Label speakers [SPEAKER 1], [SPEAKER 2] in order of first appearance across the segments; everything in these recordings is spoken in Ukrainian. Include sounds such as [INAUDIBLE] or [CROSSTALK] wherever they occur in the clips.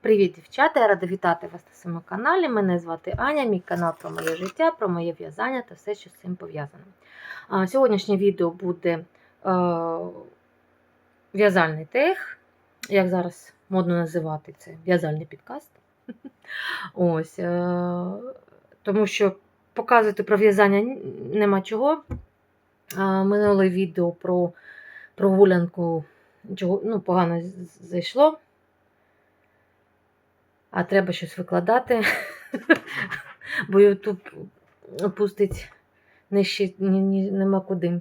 [SPEAKER 1] Привіт, дівчата! Я рада вітати вас на своєму каналі. Мене звати Аня, мій канал про моє життя, про моє в'язання та все, що з цим пов'язано. Сьогоднішнє відео буде е, в'язальний тег, як зараз модно називати це в'язальний підкаст. [LAUGHS] Ось, е, тому що показувати про в'язання нема чого. Минуле відео про прогулянку чого, ну, погано зайшло а треба щось викладати, бо Ютуб пустить нижче нема куди.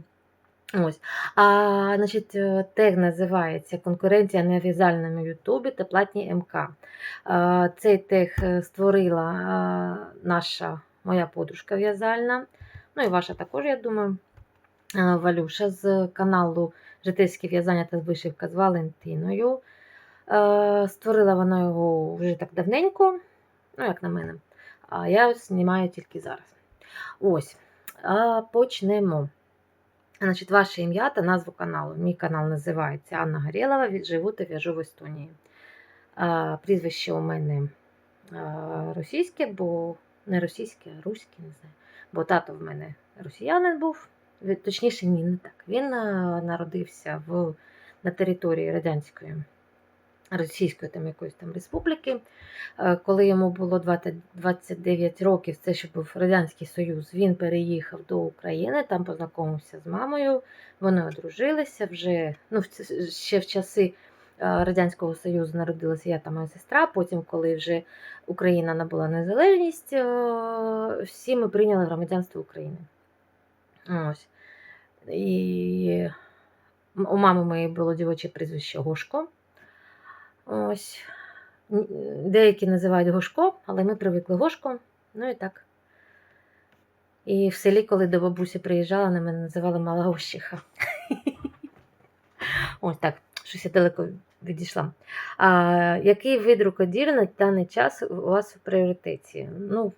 [SPEAKER 1] Ось. А, значить, е, тег називається Конкуренція на в'язальному Ютубі та платні МК. А, Цей тег е, створила наша моя подружка в'язальна. Ну і ваша також, я думаю, Валюша з каналу Житейське в'язання та вишивка з Валентиною. Е, Створила вона його вже так давненько, ну, як на мене. А я знімаю тільки зараз. Ось. Почнемо. Значить, ваше ім'я та назву каналу. Мій канал називається Анна Горєлова. Живу та в'яжу в Естонії. Прізвище у мене російське, бо не російське, а руське, не знаю. Бо тато в мене росіянин був. Точніше, ні, не так. Він народився в, на території Радянської Російської там якоїсь там республіки. Е, Коли йому було 20 29 років, це ще був Радянський Союз, він переїхав до України, там познайомився з мамою, вони одружилися вже ну, ще в часи е, Радянського Союзу народилася я та моя сестра. Потім, коли вже Україна набула незалежність, е, всі ми прийняли громадянство України. Ось. І у мами моєї було дівоче прізвище Гошко. Ось. Деякі називають Гошко, але ми привикли Гошко. Ну і так. І в селі, коли до бабусі приїжджала, на мене називали Мала Гощиха. [LAUGHS] Ось так, щось я далеко відійшла. А, який вид рукоділля на даний час у вас в пріоритеті? Ну,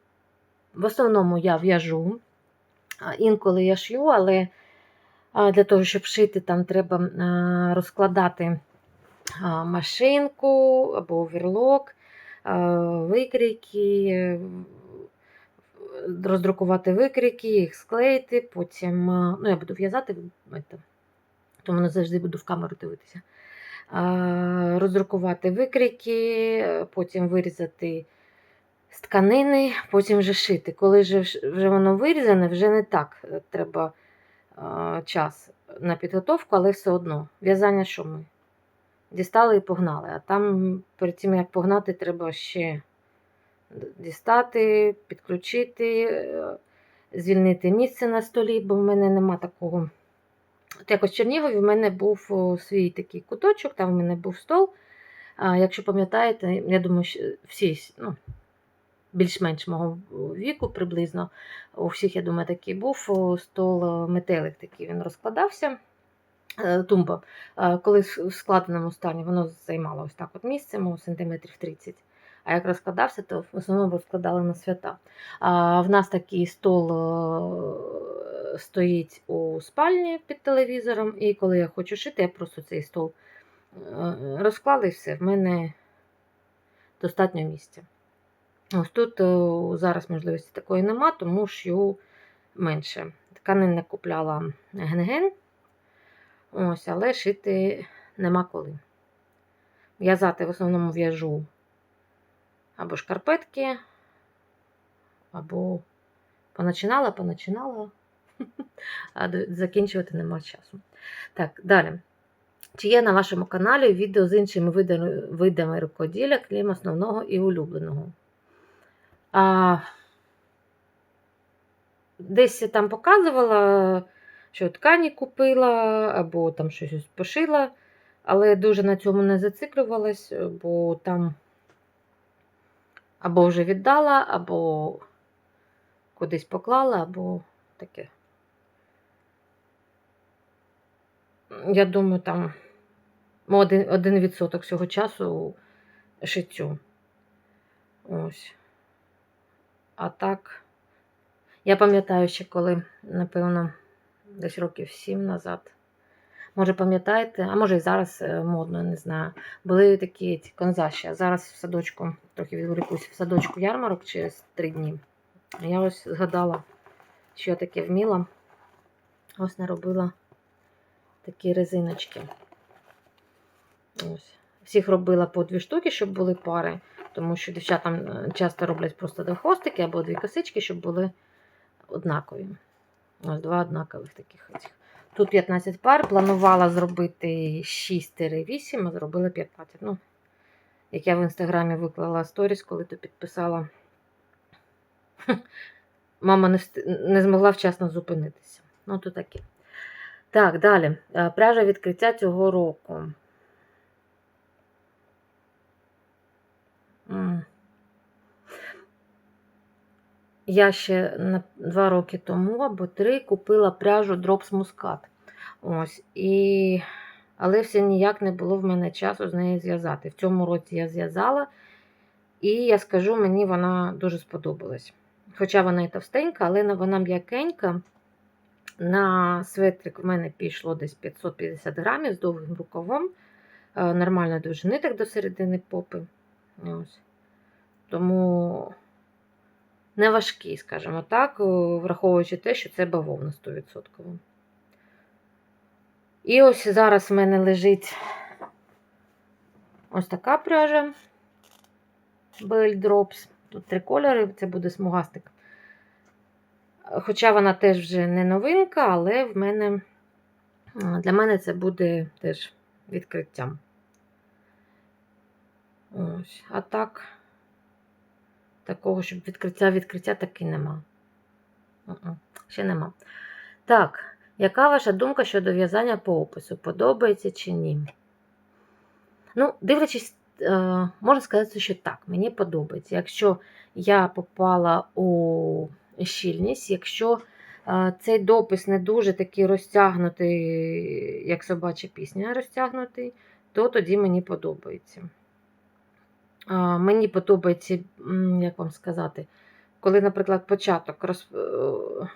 [SPEAKER 1] в основному я в'яжу. Інколи я шью, але для того, щоб шити, там треба розкладати машинку або оверлок, а, викрійки, е, роздрукувати викрійки, їх склеїти, потім ну, я буду в'язати, тому не завжди буду в камеру дивитися. Роздрукувати викрійки, потім вирізати з тканини, потім вже шити. Коли вже, вже воно вирізане, вже не так е, треба час на підготовку, але все одно. В'язання що ми? Дістали і погнали. А там перед тим, як погнати, треба ще дістати, підключити, е, звільнити місце на столі, бо в мене нема такого. От якось в Чернігові в мене був свій такий куточок, там в мене був стол. Якщо пам'ятаєте, я думаю, що всі ну, більш-менш мого віку приблизно, у всіх, я думаю, такий був стол метелик такий, він розкладався. Е, Тумба, Е, коли в складеному стані воно займало ось так от місце, мов сантиметрів 30. А як розкладався, то в основному розкладали на свята. А в нас такий стол е, стоїть у спальні під телевізором, і коли я хочу шити, я просто цей стол розклала і все. В мене достатньо місця. Ось тут зараз можливості такої нема, тому шью менше. Тканин не купляла ген-ген. Ось, але шити нема коли. В'язати в основному в'яжу або шкарпетки, або поначинала, поначинала, [LAUGHS] а закінчувати нема часу. Так, далі. Чи є на вашому каналі відео з іншими видами, рукоділля, крім основного і улюбленого? А, десь там показувала, що ткані купила, або там щось пошила, але дуже на цьому не зациклювалась, бо там або вже віддала, або кудись поклала, або таке. Я думаю, там один, відсоток всього часу шиттю. Ось. А так, я пам'ятаю ще коли, напевно, десь років сім назад. Може, пам'ятаєте, а може і зараз е, модно, не знаю. Були такі ці конзаші. Зараз в садочку, трохи відволікусь, в садочку ярмарок через три дні. Я ось згадала, що я таке вміла. Ось наробила такі резиночки. Ось. Всіх робила по дві штуки, щоб були пари, тому що дівчатам е, часто роблять просто два хвостики або дві косички, щоб були однакові. Ось два однакових таких. Тут 15 пар. Планувала зробити 6-8, а зробила 15. Ну, як я в інстаграмі виклала сторіс, коли то підписала. [LAUGHS] Мама не, вст- не змогла вчасно зупинитися. Ну, то таке. Так, далі. Е, Пряжа відкриття цього року. Я ще два роки тому або три купила пряжу Drops Muscat. Ось. І... Але все ніяк не було в мене часу з нею зв'язати. В цьому році я зв'язала, і я скажу, мені вона дуже сподобалась. Хоча вона і товстенька, але вона м'якенька. На светрик в мене пішло десь 550 грамів з довгим рукавом. Е, Нормальної довжини так до середини попи. Ось. Тому не важкий, скажімо так, е, враховуючи те, що це бавовна 100%. І ось зараз в мене лежить ось така пряжа Bell Drops. Тут три кольори, це буде смугастик. Хоча вона теж вже не новинка, але в мене для мене це буде теж відкриттям. Ось. А так, такого, щоб відкриття відкриття таки нема. Ще нема. Так, яка ваша думка щодо в'язання по опису? Подобається чи ні? Ну, дивлячись, е, можна сказати, що так, мені подобається. Якщо я попала у щільність, якщо е, цей допис не дуже такий розтягнутий, як собача пісня розтягнутий, то тоді мені подобається. Мені подобається, як вам сказати, коли, наприклад, початок роз... е,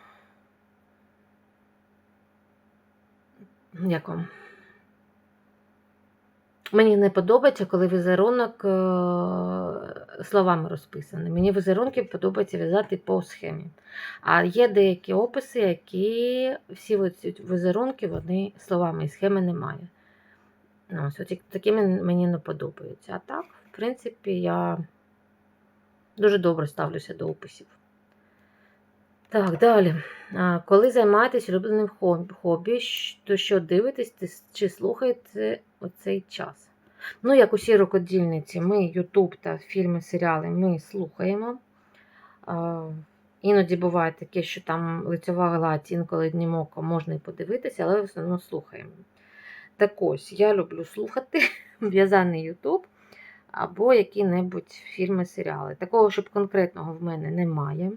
[SPEAKER 1] як вам? Мені не подобається, коли візерунок е, словами розписаний. Мені візерунки подобається в'язати по схемі. А є деякі описи, які всі візерунки вони словами і схеми немає. Ну, ось такі мені не подобаються. А так, в принципі, я дуже добре ставлюся до описів. Так, далі. Коли займаєтесь улюбленим хобі, то що дивитесь чи слухаєте оцей час? Ну, як усі рукодільниці, ми YouTube та фільми, серіали ми слухаємо. Іноді буває таке, що там лицьова гладь, інколи днім оком можна і подивитися, але в основному слухаємо. Так ось, я люблю слухати [LAUGHS] в'язаний YouTube або які-небудь фільми, серіали. Такого, щоб конкретного в мене немає.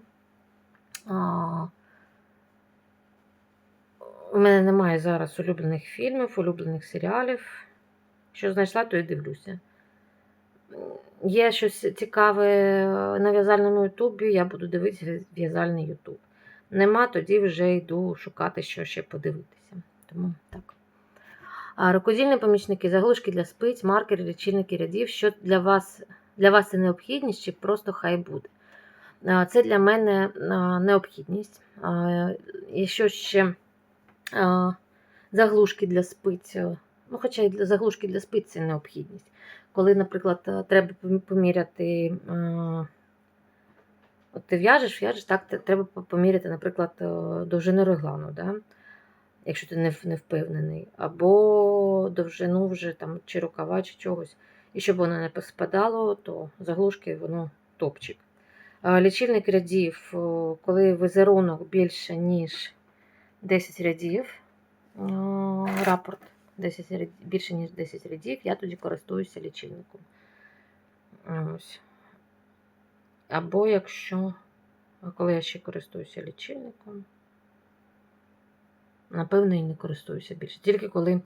[SPEAKER 1] А, У мене немає зараз улюблених фільмів, улюблених серіалів. Що знайшла, то і дивлюся. Є щось цікаве на в'язальному Ютубі, я буду дивитися в'язальний Ютуб. Нема, тоді вже йду шукати, що ще подивитися. Тому так. Рукодільні помічники, заглушки для спиць, маркери, лічильники рядів. Що для вас, для вас це необхідність чи просто хай буде? Це для мене необхідність. І що ще заглушки для спиць. Ну, хоча і для заглушки для спиць це необхідність. Коли, наприклад, е, треба поміряти, от ти в'яжеш, в'яжеш, так, треба поміряти, наприклад, е, довжину реглану, да? Якщо ти не, не впевнений, або довжину вже там, чи рукава, чи чогось. І щоб воно не спадало, то заглушки воно топчик. Лічильник рядів, коли візерунок більше, ніж 10 рядів, рапорт 10 ряд- більше, ніж 10 рядів, я тоді користуюся лічильником. Ось. Або якщо, коли я ще користуюся лічильником, напевно, і не користуюся більше. Тільки коли е,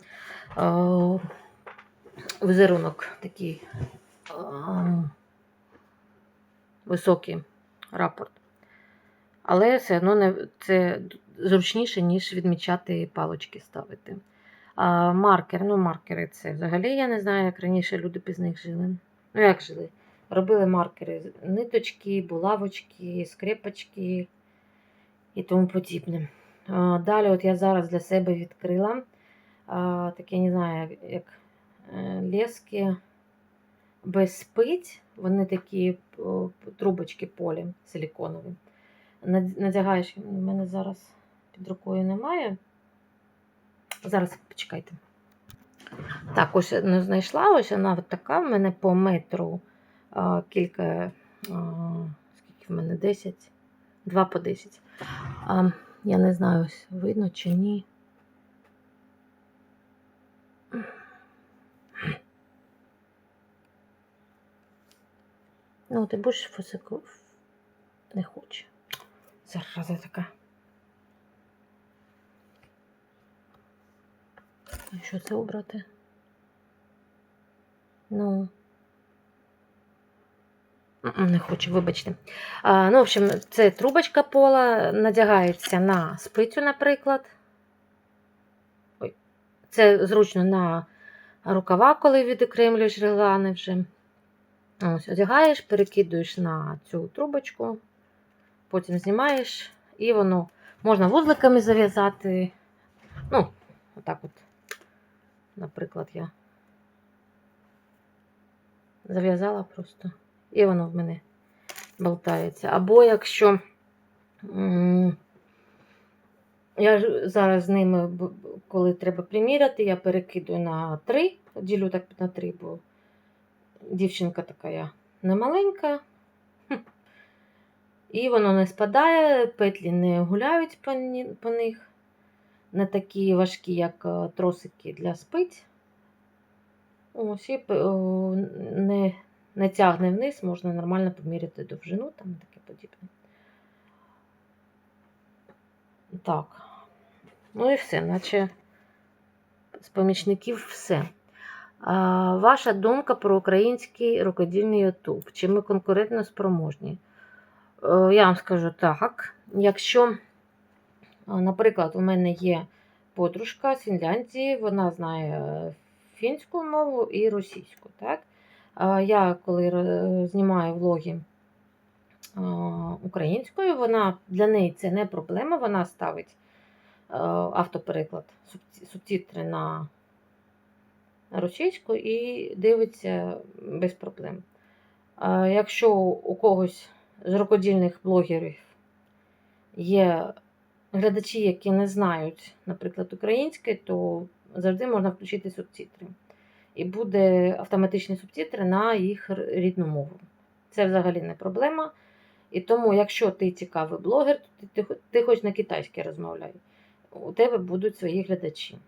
[SPEAKER 1] візерунок такий е, високий рапорт. Але все одно не, це зручніше, ніж відмічати палочки ставити. А, маркер, ну маркери це взагалі я не знаю, як раніше люди без них жили. Ну як жили? Робили маркери, ниточки, булавочки, скрепочки і тому подібне. Далі, от я зараз для себе відкрила таке, не знаю, як, е, лески без спиць. Вони такі трубочки полі силіконові. Над- Надягаєш, у мене зараз під рукою немає. Зараз почекайте. Так, ось не знайшла. Ось вона от така. В мене по метру а, кілька. А, скільки в мене 10? 2 по 10. А, я не знаю, ось видно чи ні. Ну, ти будеш фосику не хоче. Зараза така. Що це обрати? Ну. Не хочу, вибачте. А, ну, в общем, це трубочка пола, надягається на спицю, наприклад. Ой. Це зручно на рукава, коли відокремлюєш реглани вже. Ось, одягаєш, перекидуєш на цю трубочку, потім знімаєш, і воно можна вузликами зав'язати. Ну, отак от, наприклад, я зав'язала просто, і воно в мене болтається. Або якщо я зараз з ними, коли треба приміряти, я перекидую на 3, ділю так на 3, бо дівчинка така я не маленька. І воно не спадає, петлі не гуляють по, них. Не такі важкі, як е, тросики для спиць. Ось, і о, не, не тягне вниз, можна нормально поміряти довжину, там таке подібне. Так. Ну і все, наче з помічників все. А, ваша думка про український рукодільний YouTube. Чи ми конкурентно спроможні? Е, Я вам скажу так. Якщо, наприклад, у мене є подружка з Фінляндії, вона знає е, фінську мову і російську. Так? Я коли знімаю влоги українською, вона для неї це не проблема, вона ставить автопереклад, субтитри на російську і дивиться без проблем. Якщо у когось з рукодільних блогерів є глядачі, які не знають, наприклад, українське, то завжди можна включити субтитри. І буде автоматичні субтитри на їх рідну мову. Це взагалі не проблема. І тому, якщо ти цікавий блогер, то ти, ти, ти хоч на китайській розмовляй, у тебе будуть свої глядачі.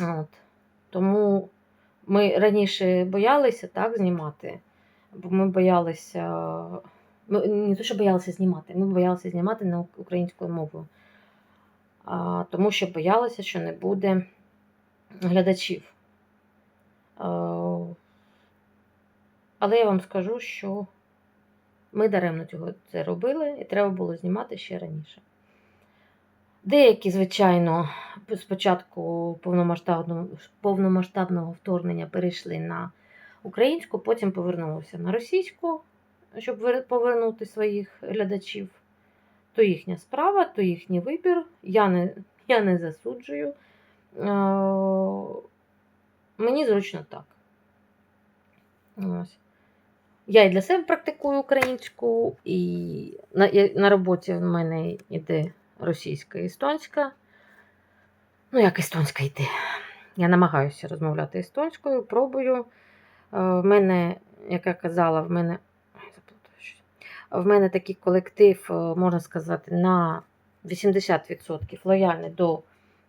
[SPEAKER 1] От. Тому ми раніше боялися так знімати, бо ми боялися. Ми не те, що боялися знімати, ми боялися знімати на українською мовою. А, тому що боялися, що не буде глядачів. А, але я вам скажу, що ми даремно цього це робили, і треба було знімати ще раніше. Деякі, звичайно, спочатку повномасштабного, повномасштабного вторгнення перейшли на українську, потім повернулися на російську, щоб повернути своїх глядачів. То їхня справа, то їхній вибір. Я не, я не засуджую. Е, Мені зручно так. Ось. Я і для себе практикую українську, і на, на роботі в мене йде російська і естонська. Ну, як естонська йде. Я намагаюся розмовляти естонською, пробую. Е, В мене, як я казала, в мене. В мене такий колектив, е, можна сказати, на 80% лояльний до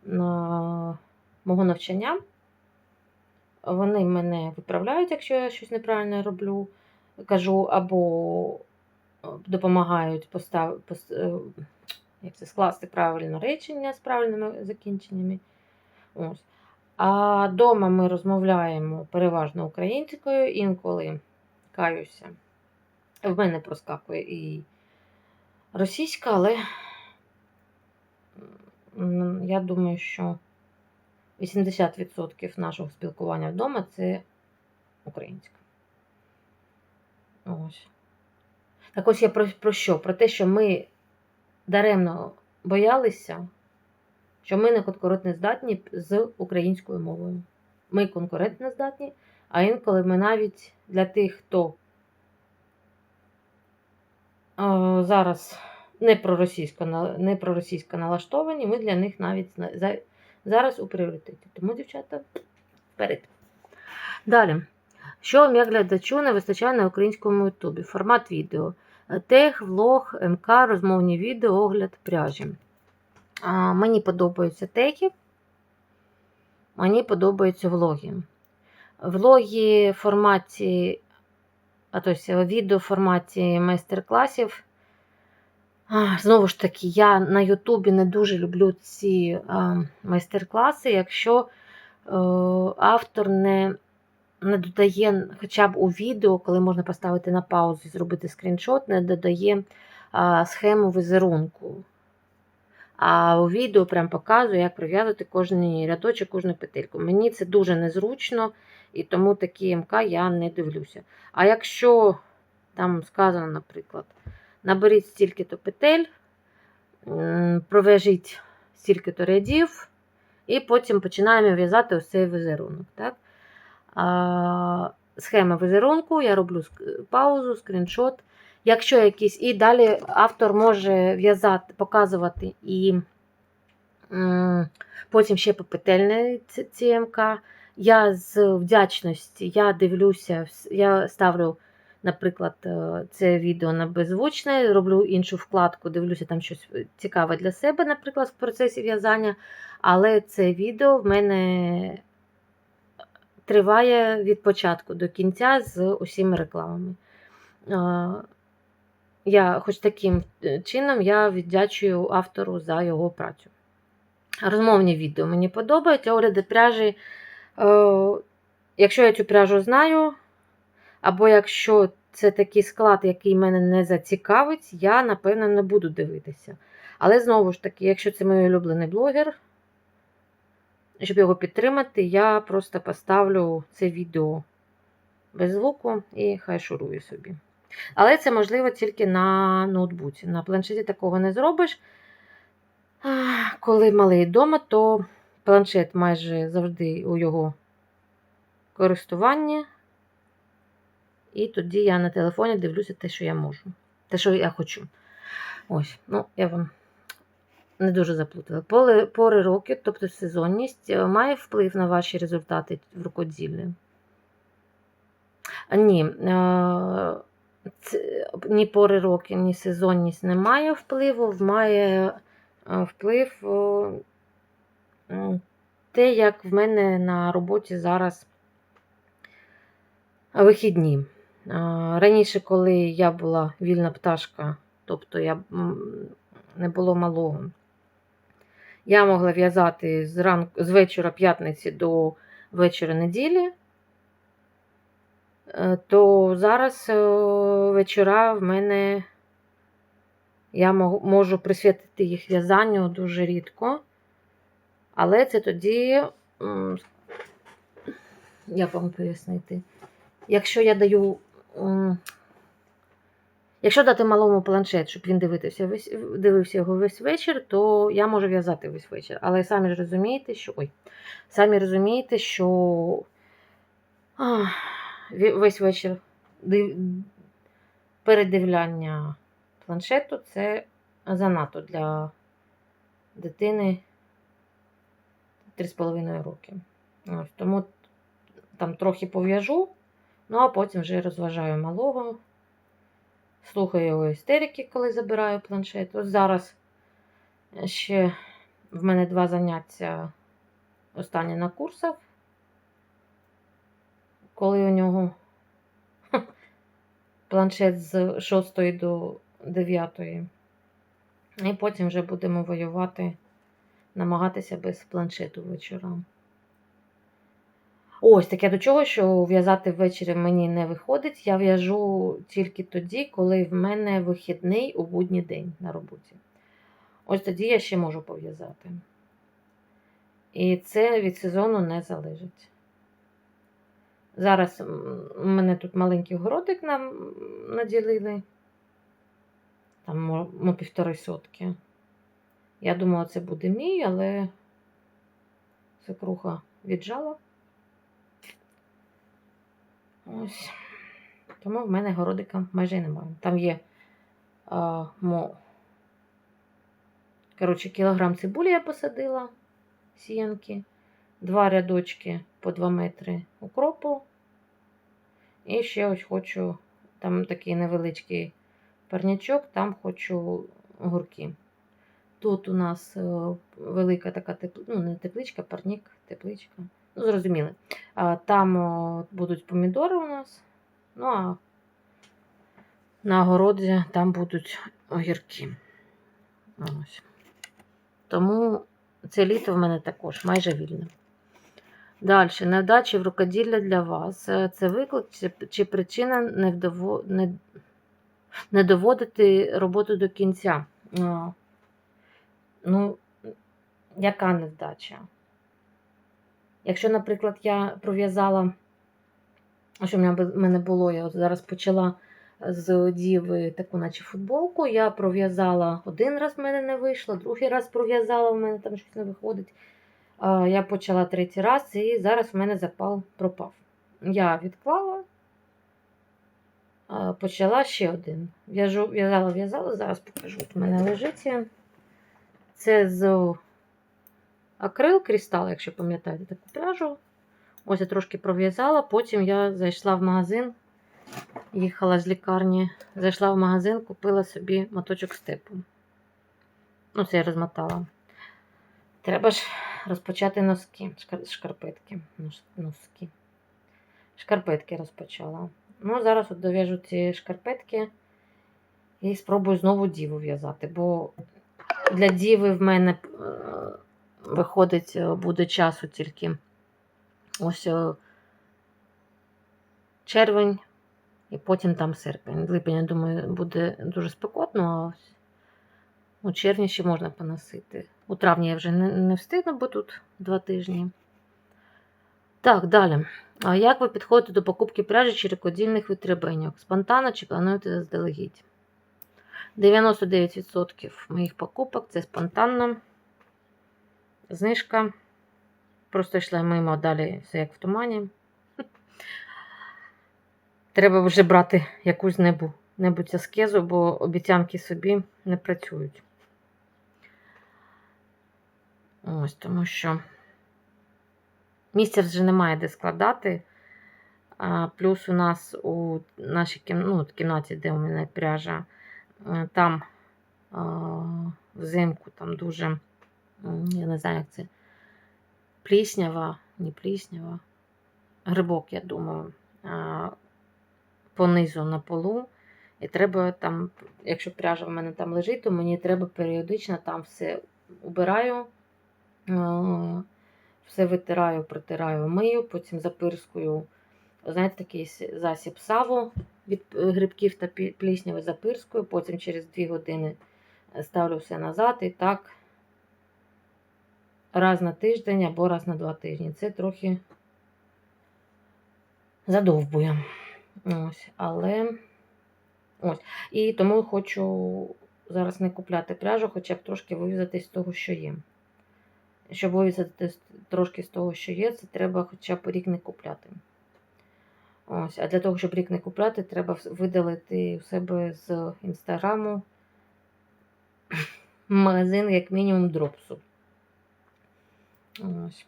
[SPEAKER 1] на, мого навчання. Вони мене виправляють, якщо я щось неправильно роблю, кажу, або е, допомагають постав, пос- е, як це, скласти правильно речення з правильними закінченнями. Ось. А вдома ми розмовляємо переважно українською, інколи каюся. В мене проскакує і російська, але я думаю, що 80% нашого спілкування вдома це українська. Ось. Так ось я про, про що? Про те, що ми даремно боялися, що ми не конкурентно здатні з українською мовою. Ми конкурентно здатні, а інколи ми навіть для тих, хто е, зараз не проросійсько, не проросійсько налаштовані, ми для них навіть зараз у пріоритеті. Тому, дівчата, вперед. Далі. Що глядачу не вистачає на українському ютубі? Формат відео. Тег, влог, МК, розмовні відео, огляд пряжі. А, мені подобаються теги. Мені подобаються влоги. Влоги в форматі, а тобто відео в форматі майстер-класів. Знову ж таки, я на Ютубі не дуже люблю ці майстер-класи, якщо е, автор не, не додає, хоча б у відео, коли можна поставити на паузу і зробити скріншот, не додає схему візерунку. А у відео прям показує, як прив'язувати кожний рядочок, кожну петельку. Мені це дуже незручно, і тому такі МК я не дивлюся. А якщо там сказано, наприклад, наберіть стільки-то петель, пров'яжіть стільки-то рядів, і потім починаємо в'язати ось візерунок. Так? А, схема візерунку, я роблю паузу, скріншот. Якщо якийсь, і далі автор може в'язати, показувати і потім ще попетельне ці- ці МК. Я з вдячності я дивлюся, я ставлю, наприклад, е, це відео на беззвучне, роблю іншу вкладку, дивлюся там щось цікаве для себе, наприклад, в процесі в'язання. Але це відео в мене триває від початку до кінця з усіма рекламами. Е, Я, хоч таким е, чином, я віддячую автору за його працю. Розмовні відео мені подобаються. Огляди пряжі. Е, якщо я цю пряжу знаю, або якщо це такий склад, який мене не зацікавить, я, напевно, не буду дивитися. Але знову ж таки, якщо це мій улюблений блогер, щоб його підтримати, я просто поставлю це відео без звуку і хай шурує собі. Але це можливо тільки на ноутбуці. На планшеті такого не зробиш. Коли малий вдома, то планшет майже завжди у його користуванні. І тоді я на телефоні дивлюся те, що я можу. Те, що я хочу. Ось, ну, я вам не дуже заплутала. Пори, пори роки, тобто сезонність, е, має вплив на ваші результати в рукоділлі? Ні. е, ні пори роки, ні сезонність не має впливу, має е, вплив те, як в мене на роботі зараз вихідні. Раніше, коли я була вільна пташка, тобто я не було малого, я могла в'язати з, ранку, з вечора п'ятниці до вечора неділі, е, то зараз е, вечора в мене я можу присвятити їх в'язанню дуже рідко. Але це тоді, як вам пояснити, якщо я даю. Якщо дати малому планшет, щоб він дивився дивився його весь вечір, то я можу в'язати весь вечір. Але самі ж розумієте, що. Ой, самі розумієте, що ах, весь вечір див- передивляння планшету це занадто для дитини 3,5 роки. Тому там трохи пов'яжу, ну а потім вже розважаю малого. Слухаю його істерики, коли забираю планшет. Ось зараз ще в мене два заняття останні на курсах, коли у нього [LAUGHS] планшет з 6 до 9. І потім вже будемо воювати, намагатися без планшету вечорам. Ось таке до чого, що в'язати ввечері мені не виходить. Я в'яжу тільки тоді, коли в мене вихідний у будній день на роботі. Ось тоді я ще можу пов'язати. І це від сезону не залежить. Зараз у мене тут маленький городик нам наділили. Там мо півтори сотки. Я думала, це буде мій, але свекруха віджала. Ось. Тому в мене городика майже немає. Там є а, мо... Коротше, кілограм цибулі я посадила сіянки, два рядочки по 2 метри укропу. І ще ось хочу, там такий невеличкий парнячок, там хочу огурки. Тут у нас е, велика така тепл... ну, не тепличка, парнік, тепличка. Зрозуміли. Там будуть помідори у нас. Ну а на огороді там будуть огірки. Ось. Тому це літо в мене також майже вільне. Далі, невдачі в рукоділля для вас. Е, Це виклик чи, чи причина не, вдово, не, не доводити роботу до кінця. Ну, яка невдача? Якщо, наприклад, я пров'язала, що в мене було, я зараз почала з діви таку, наче футболку, я пров'язала один раз в мене не вийшло, другий раз пров'язала, в мене там щось не виходить. Я почала третій раз, і зараз в мене запал пропав. Я відклала, почала ще один. В'язала, в'язала, зараз покажу. От в мене лежить. Це з акрил кристал, якщо пам'ятаєте таку пряжу. Ось я трошки пров'язала, потім я зайшла в магазин, їхала з лікарні, зайшла в магазин, купила собі моточок степу. Ну, це я розмотала. Треба ж розпочати носки, шкарпетки. Носки. Шкарпетки розпочала. Ну, зараз от дов'яжу ці шкарпетки і спробую знову діву в'язати, бо для діви в мене е, виходить, е, буде часу тільки ось е, червень, і потім там серпень. Липень, я думаю, буде дуже спекотно, а ось у червні ще можна поносити. У травні я вже не, встигну, бо тут два тижні. Так, далі. А як ви підходите до покупки пряжі чи рекодільних витребеньок? Спонтанно чи плануєте заздалегідь? 99% моїх покупок це спонтанно. Знижка. Просто йшла мимо далі все як в тумані. [LAUGHS] Треба вже брати якусь небу, небудь аскезу, бо обіцянки собі не працюють. Ось, тому що місця вже немає де складати. А, плюс у нас у нашій кім... ну, кімнаті, де у мене пряжа, е, там а, взимку там дуже, я не знаю, як це, пліснява, не пліснява, грибок, я думаю, понизу на полу. І треба там, якщо пряжа в мене там лежить, то мені треба періодично там все убираю, е, все витираю, протираю, мию, потім запирскую. Знаєте, такий засіб саву від е, грибків та плісняви запирскую, потім через 2 години ставлю все назад і так раз на тиждень або раз на два тижні. Це трохи задовбує. Ось, але ось. І тому хочу зараз не купляти пряжу, хоча б трошки вивізати з того, що є. Щоб вивізати трошки з того, що є, це треба хоча б рік не купляти. Ось, а для того, щоб рік не купляти, треба видалити у себе з інстаграму магазин, як мінімум, дропсу. Ось.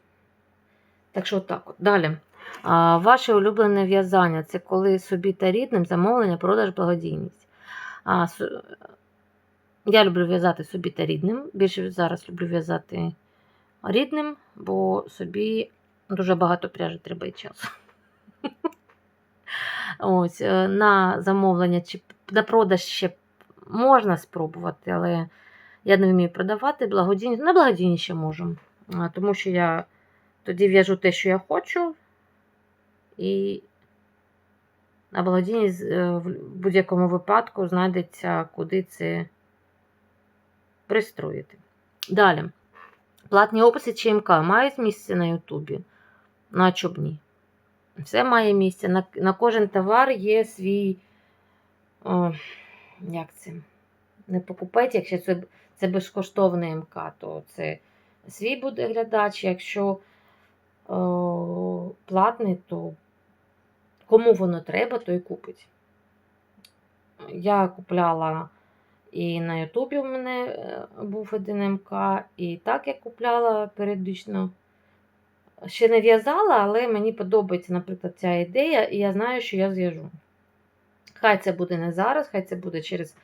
[SPEAKER 1] Так що так от. Далі. А, ваше улюблене в'язання це коли собі та рідним замовлення, продаж, благодійність. А, с- я люблю в'язати собі та рідним. Більше зараз люблю в'язати рідним, бо собі дуже багато пряжі треба і часу. [LAUGHS] Ось, е, на замовлення чи на продаж ще можна спробувати, але я не вмію продавати. Благодійність, на благодійність ще можу. Тому що я тоді в'яжу те, що я хочу, і на благодійність е, в будь-якому випадку знайдеться, куди це пристроїти. Далі. Платні описи ЧМК мають місце на Ютубі? Ну, а чоб ні? Все має місце. На, на кожен товар є свій. О, як це? Не покупець, якщо це, це безкоштовний МК, то це свій буде глядач. Якщо о, платний, то кому воно треба, то і купить. Я купляла і на Ютубі у мене е, був один МК, і так я купляла періодично. Ще не в'язала, але мені подобається, наприклад, ця ідея, і я знаю, що я зв'яжу. Хай це буде не зараз, хай це буде через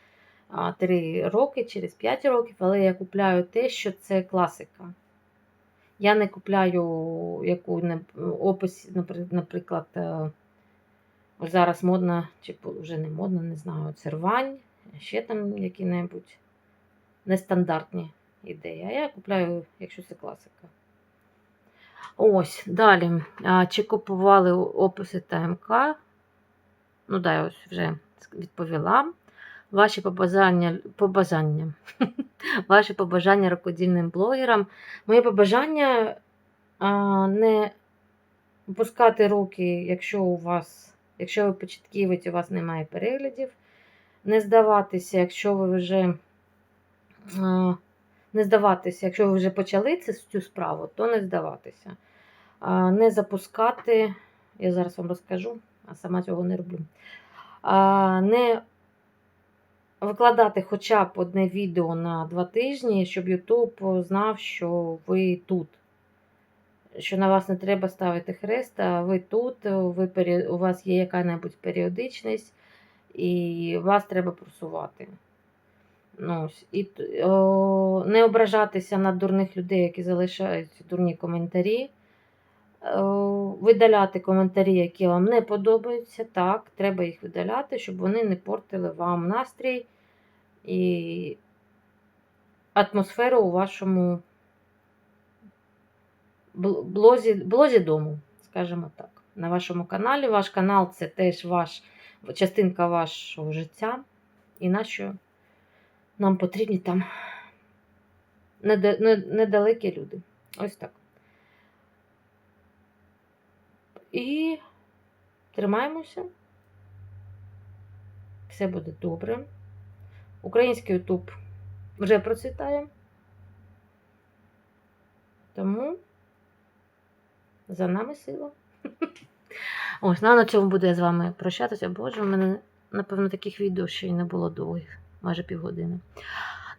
[SPEAKER 1] 3 роки, через 5 років, але я купляю те, що це класика. Я не купляю яку опис, наприклад, е, зараз модна, чи вже не модна, не знаю, це рвань, ще там які-небудь нестандартні ідеї. А я купляю, якщо це класика. Ось, далі. Чи купували описи ТМК? Ну, да, я ось вже відповіла. Ваші побажання, побажання. [LAUGHS] Ваші побажання рукодільним блогерам. Моє побажання а, не опускати руки, якщо у вас, якщо ви початківець, у вас немає переглядів. Не здаватися, якщо ви вже а, не здаватися, якщо ви вже почали цю справу, то не здаватися. Не запускати, я зараз вам розкажу, а сама цього не роблю. Не викладати хоча б одне відео на два тижні, щоб YouTube знав, що ви тут. Що на вас не треба ставити хрест, а ви тут, ви, у вас є яка-небудь періодичність, і вас треба просувати. Ну. І о, не ображатися на дурних людей, які залишають дурні коментарі. О, видаляти коментарі, які вам не подобаються. Так, треба їх видаляти, щоб вони не портили вам настрій і атмосферу у вашому блозі, блозі дому, скажімо так. На вашому каналі. Ваш канал це теж ваш, частинка вашого життя. І нащо нам потрібні там недалекі люди. Ось так. І тримаємося. Все буде добре. Український Ютуб вже процвітає. Тому за нами сила. [LAUGHS] Ось, ну, а на цьому буду я з вами прощатися. Боже, у мене, напевно, таких відео ще й не було довгих, майже півгодини.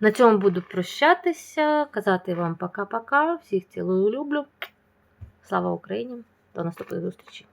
[SPEAKER 1] На цьому буду прощатися, казати вам пока-пока. Всіх цілую, люблю. Слава Україні! До наступної зустрічі!